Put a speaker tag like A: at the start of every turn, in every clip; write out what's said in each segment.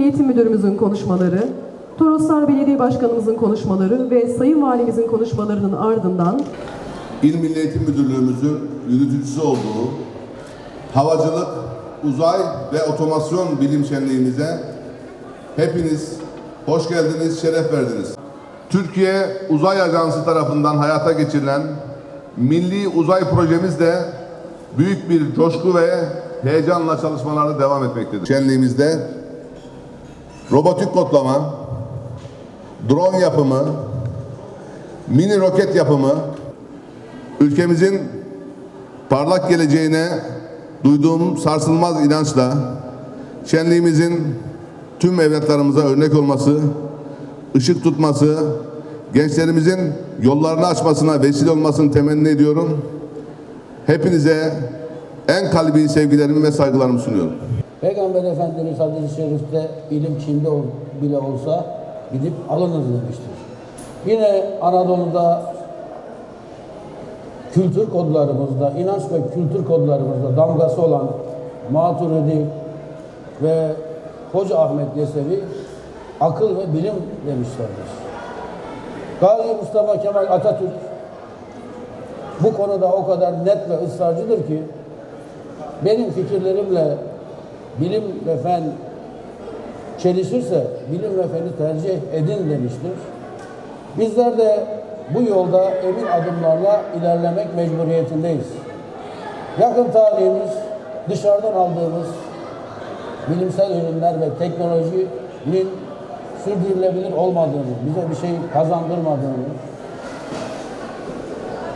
A: İl Milli Eğitim Müdürümüzün konuşmaları, Toroslar Belediye Başkanımızın konuşmaları ve Sayın Valimizin konuşmalarının ardından
B: İl Milli Eğitim Müdürlüğümüzün yürütücüsü olduğu havacılık, uzay ve otomasyon bilim şenliğimize hepiniz hoş geldiniz, şeref verdiniz. Türkiye Uzay Ajansı tarafından hayata geçirilen Milli Uzay Projemiz de büyük bir coşku ve heyecanla çalışmalarına devam etmektedir. Şenliğimizde robotik kodlama, drone yapımı, mini roket yapımı, ülkemizin parlak geleceğine duyduğum sarsılmaz inançla şenliğimizin tüm evlatlarımıza örnek olması, ışık tutması, gençlerimizin yollarını açmasına vesile olmasını temenni ediyorum. Hepinize en kalbi sevgilerimi ve saygılarımı sunuyorum.
C: Peygamber Efendimiz hadis-i şerifte ilim ol- bile olsa gidip alınız demiştir. Yine Anadolu'da kültür kodlarımızda, inanç ve kültür kodlarımızda damgası olan Maturidi ve Hoca Ahmet Yesevi akıl ve bilim demişlerdir. Gazi Mustafa Kemal Atatürk bu konuda o kadar net ve ısrarcıdır ki benim fikirlerimle bilim ve fen çelişirse bilim ve feni tercih edin demiştir. Bizler de bu yolda emin adımlarla ilerlemek mecburiyetindeyiz. Yakın tarihimiz dışarıdan aldığımız bilimsel ürünler ve teknolojinin sürdürülebilir olmadığını, bize bir şey kazandırmadığını,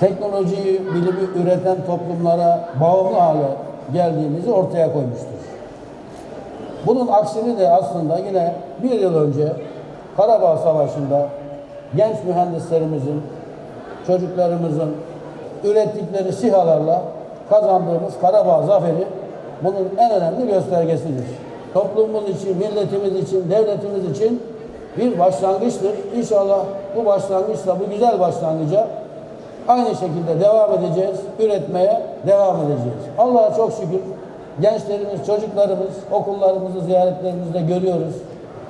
C: teknolojiyi, bilimi üreten toplumlara bağımlı hale geldiğimizi ortaya koymuştur. Bunun aksini de aslında yine bir yıl önce Karabağ Savaşı'nda genç mühendislerimizin, çocuklarımızın ürettikleri sihalarla kazandığımız Karabağ zaferi bunun en önemli göstergesidir. Toplumumuz için, milletimiz için, devletimiz için bir başlangıçtır. İnşallah bu başlangıçla, bu güzel başlangıca aynı şekilde devam edeceğiz, üretmeye devam edeceğiz. Allah'a çok şükür gençlerimiz, çocuklarımız okullarımızı ziyaretlerimizde görüyoruz.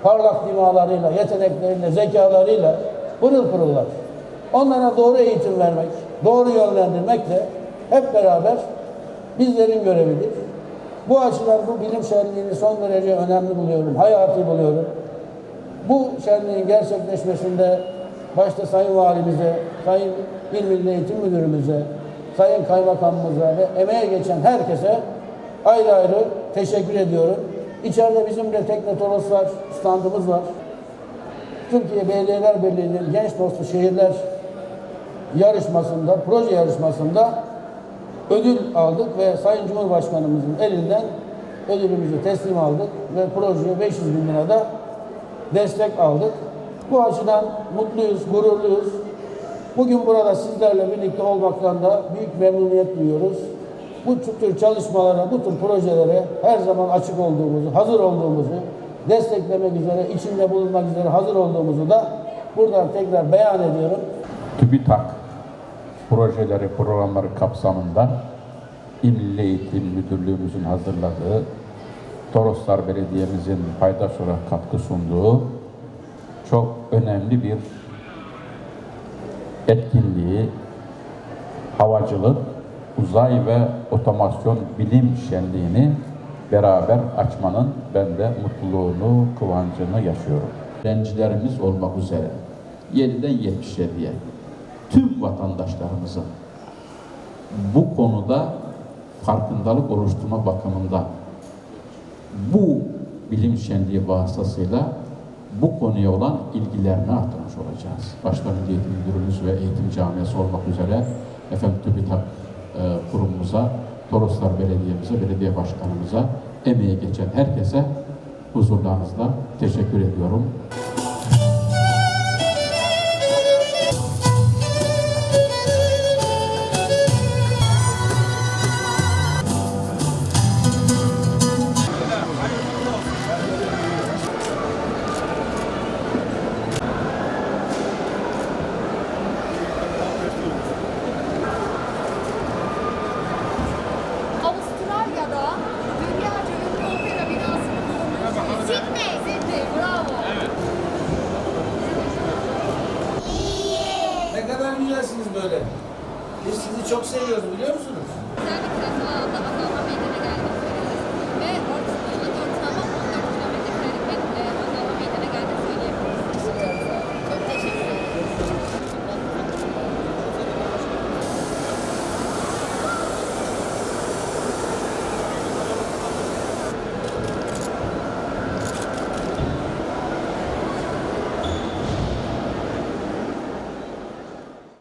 C: Parlak dimalarıyla, yetenekleriyle, zekalarıyla pırıl pırıllar. Onlara doğru eğitim vermek, doğru yönlendirmek de hep beraber bizlerin görevidir. Bu açıdan bu bilim şenliğini son derece önemli buluyorum, hayati buluyorum. Bu şenliğin gerçekleşmesinde başta Sayın Valimize, Sayın İl Milli Eğitim Müdürümüze, Sayın Kaymakamımıza ve emeğe geçen herkese ayrı ayrı teşekkür ediyorum. İçeride bizim de Teknotoroslar standımız var. Türkiye Belediyeler Birliği'nin Genç Dostu Şehirler yarışmasında, proje yarışmasında ödül aldık ve Sayın Cumhurbaşkanımızın elinden ödülümüzü teslim aldık ve projeye 500 bin lira da destek aldık. Bu açıdan mutluyuz, gururluyuz. Bugün burada sizlerle birlikte olmaktan da büyük memnuniyet duyuyoruz. Bu tür çalışmalara, bu tür projelere her zaman açık olduğumuzu, hazır olduğumuzu, desteklemek üzere, içinde bulunmak üzere hazır olduğumuzu da buradan tekrar beyan ediyorum.
D: TÜBİTAK projeleri, programları kapsamında İl Eğitim Müdürlüğümüzün hazırladığı, Toroslar Belediye'mizin paydaş olarak katkı sunduğu çok önemli bir etkinliği, havacılık, uzay ve otomasyon bilim şenliğini beraber açmanın ben de mutluluğunu, kıvancını yaşıyorum. Öğrencilerimiz olmak üzere 7'den 77'ye tüm vatandaşlarımızın bu konuda farkındalık oluşturma bakımından bu bilim şenliği vasıtasıyla bu konuya olan ilgilerini artırmış olacağız. Başta Milli Eğitim Müdürümüz ve Eğitim Camiası olmak üzere efendim TÜBİTAK kurumumuza, Toroslar Belediye'mize, belediye başkanımıza, emeği geçen herkese huzurlarınızda teşekkür ediyorum.
C: çok seviyoruz biliyor musunuz? Güzel bir